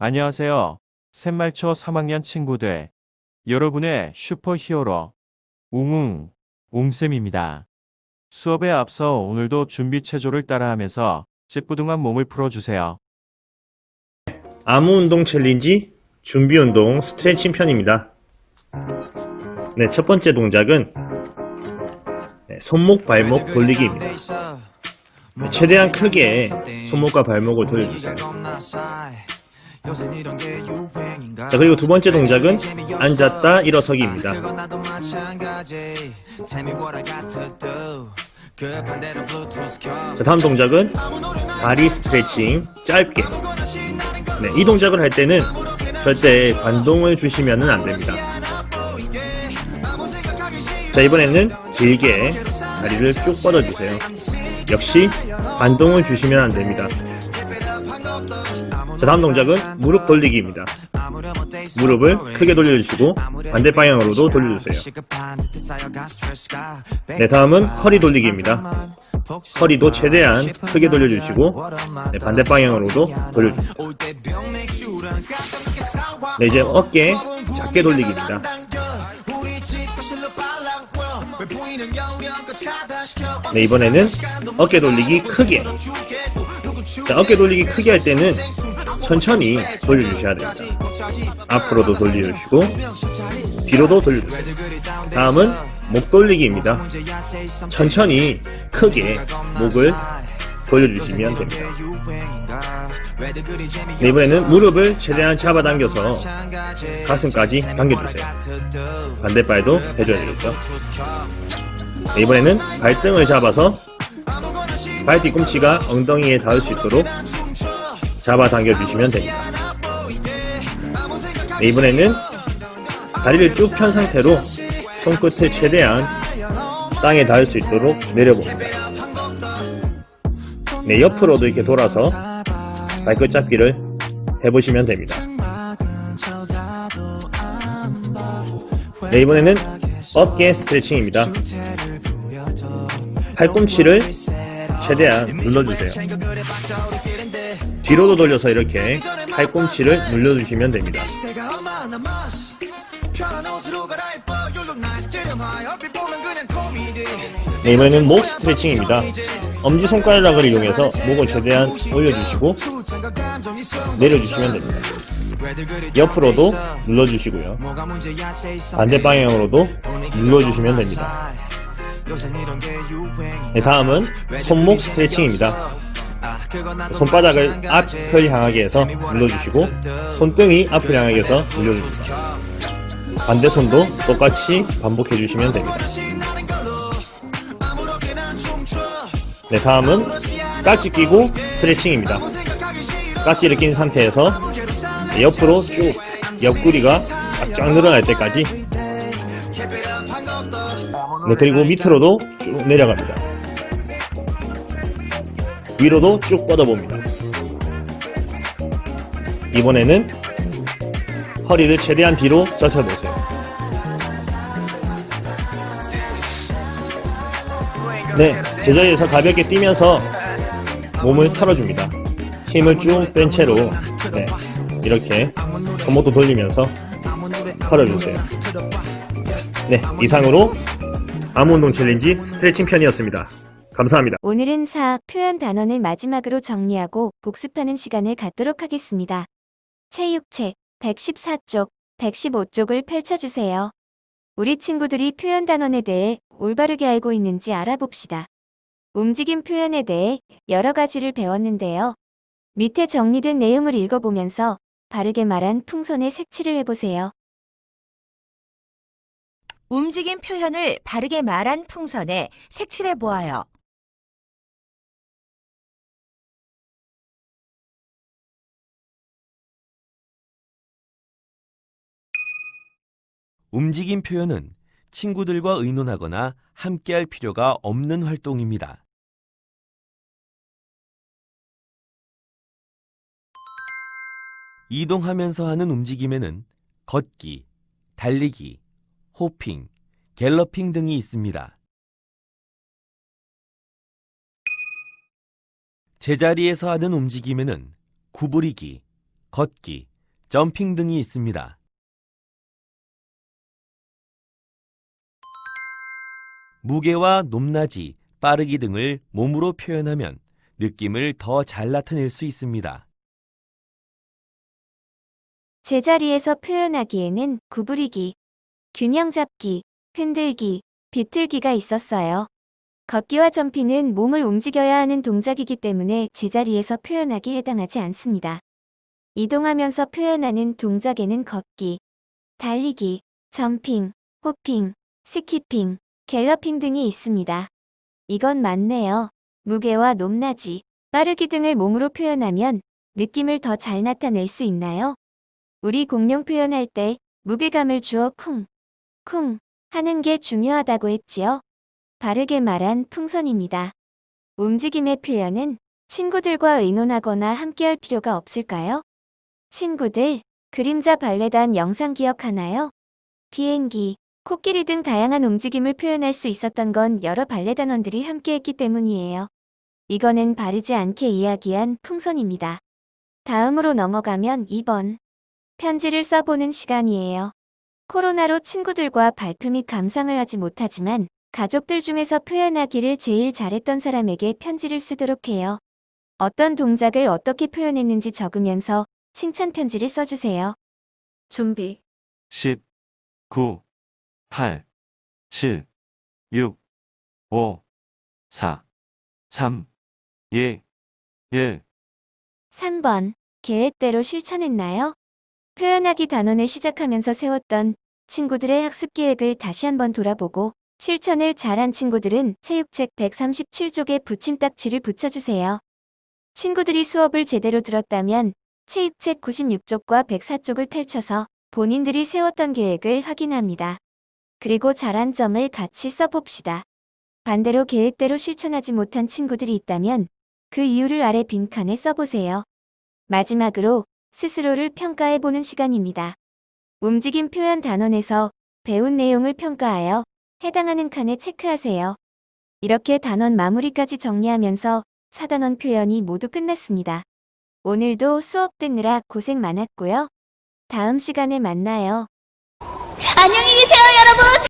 안녕하세요. 샘말초 3학년 친구들. 여러분의 슈퍼 히어로. 웅웅, 웅쌤입니다. 수업에 앞서 오늘도 준비 체조를 따라하면서 찌뿌둥한 몸을 풀어주세요. 아무 운동 챌린지 준비 운동 스트레칭 편입니다. 네, 첫 번째 동작은 네, 손목 발목 돌리기입니다. 네, 최대한 크게 손목과 발목을 돌려주세요. 자, 그리고 두 번째 동작은 앉았다 일어서기입니다. 자, 다음 동작은 다리 스트레칭 짧게. 네, 이 동작을 할 때는 절대 반동을 주시면 안 됩니다. 자, 이번에는 길게 다리를 쭉 뻗어주세요. 역시 반동을 주시면 안 됩니다. 자, 다음 동작은 무릎 돌리기입니다. 무릎을 크게 돌려주시고 반대 방향으로도 돌려주세요. 네, 다음은 허리 돌리기입니다. 허리도 최대한 크게 돌려주시고 네, 반대 방향으로도 돌려줍니다. 네, 이제 어깨 작게 돌리기입니다. 네, 이번에는 어깨 돌리기 크게. 자, 어깨 돌리기 크게 할 때는 천천히 돌려주셔야 됩니다. 앞으로도 돌려주시고, 뒤로도 돌려주세요. 다음은 목 돌리기입니다. 천천히 크게 목을 돌려주시면 됩니다. 네, 이번에는 무릎을 최대한 잡아당겨서 가슴까지 당겨주세요. 반대발도 해줘야 되겠죠. 네, 이번에는 발등을 잡아서 발 뒤꿈치가 엉덩이에 닿을 수 있도록 잡아당겨 주시면 됩니다. 네, 이번에는 다리를 쭉 편 상태로 손끝을 최대한 땅에 닿을 수 있도록 내려봅니다. 네, 옆으로도 이렇게 돌아서 발끝 잡기를 해보시면 됩니다. 네, 이번에는 어깨 스트레칭입니다. 팔꿈치를 최대한 눌러주세요. 뒤로도 돌려서 이렇게 팔꿈치를 눌러주시면 됩니다. 네, 이번에는 목 스트레칭입니다. 엄지손가락을 이용해서 목을 최대한 올려주시고 내려주시면 됩니다. 옆으로도 눌러주시고요. 반대 방향으로도 눌러주시면 됩니다. 네, 다음은 손목 스트레칭입니다. 손바닥을 앞을 향하게 해서 눌러주시고 손등이 앞을 향하게 해서 눌러줍니다. 반대 손도 똑같이 반복해 주시면 됩니다. 네, 다음은 깍지 끼고 스트레칭입니다. 깍지를 낀 상태에서 옆으로 쭉 옆구리가 쫙 늘어날 때까지 네, 그리고 밑으로도 쭉 내려갑니다. 위로도 쭉 뻗어봅니다. 이번에는 허리를 최대한 뒤로 젖혀보세요. 네, 제자리에서 가볍게 뛰면서 몸을 털어줍니다. 힘을 쭉 뺀 채로 네, 이렇게 손목도 돌리면서 털어주세요. 네, 이상으로 아무 운동 챌린지 스트레칭 편이었습니다. 감사합니다. 오늘은 사학 표현 단원을 마지막으로 정리하고 복습하는 시간을 갖도록 하겠습니다. 체육책 114쪽, 115쪽을 펼쳐주세요. 우리 친구들이 표현 단원에 대해 올바르게 알고 있는지 알아봅시다. 움직임 표현에 대해 여러 가지를 배웠는데요. 밑에 정리된 내용을 읽어보면서 바르게 말한 풍선에 색칠을 해보세요. 움직임 표현을 바르게 말한 풍선에 색칠해 보아요. 움직임 표현은 친구들과 의논하거나 함께할 필요가 없는 활동입니다. 이동하면서 하는 움직임에는 걷기, 달리기, 호핑, 갤러핑 등이 있습니다. 제자리에서 하는 움직임에는 구부리기, 걷기, 점핑 등이 있습니다. 무게와 높낮이, 빠르기 등을 몸으로 표현하면 느낌을 더 잘 나타낼 수 있습니다. 제자리에서 표현하기에는 구부리기, 균형 잡기, 흔들기, 비틀기가 있었어요. 걷기와 점핑은 몸을 움직여야 하는 동작이기 때문에 제자리에서 표현하기 해당하지 않습니다. 이동하면서 표현하는 동작에는 걷기, 달리기, 점핑, 호핑, 스키핑, 갤러핑 등이 있습니다. 이건 맞네요. 무게와 높낮이, 빠르기 등을 몸으로 표현하면 느낌을 더 잘 나타낼 수 있나요? 우리 공룡 표현할 때 무게감을 주어 쿵, 쿵 하는 게 중요하다고 했지요. 바르게 말한 풍선입니다. 움직임의 표현은 친구들과 의논하거나 함께할 필요가 없을까요? 친구들, 그림자 발레단 영상 기억하나요? 비행기, 코끼리 등 다양한 움직임을 표현할 수 있었던 건 여러 발레단원들이 함께했기 때문이에요. 이거는 바르지 않게 이야기한 풍선입니다. 다음으로 넘어가면 2번. 편지를 써보는 시간이에요. 코로나로 친구들과 발표 및 감상을 하지 못하지만 가족들 중에서 표현하기를 제일 잘했던 사람에게 편지를 쓰도록 해요. 어떤 동작을 어떻게 표현했는지 적으면서 칭찬 편지를 써주세요. 준비. 10, 9, 8, 7, 6, 5, 4, 3, 2, 1. 3번. 계획대로 실천했나요? 표현하기 단원을 시작하면서 세웠던 친구들의 학습 계획을 다시 한번 돌아보고 실천을 잘한 친구들은 체육책 137쪽에 붙임딱지를 붙여주세요. 친구들이 수업을 제대로 들었다면 체육책 96쪽과 104쪽을 펼쳐서 본인들이 세웠던 계획을 확인합니다. 그리고 잘한 점을 같이 써봅시다. 반대로 계획대로 실천하지 못한 친구들이 있다면 그 이유를 아래 빈칸에 써보세요. 마지막으로 스스로를 평가해 보는 시간입니다. 움직임 표현 단원에서 배운 내용을 평가하여 해당하는 칸에 체크하세요. 이렇게 단원 마무리까지 정리하면서 4단원 표현이 모두 끝났습니다. 오늘도 수업 듣느라 고생 많았고요. 다음 시간에 만나요. 안녕히 계세요, 여러분!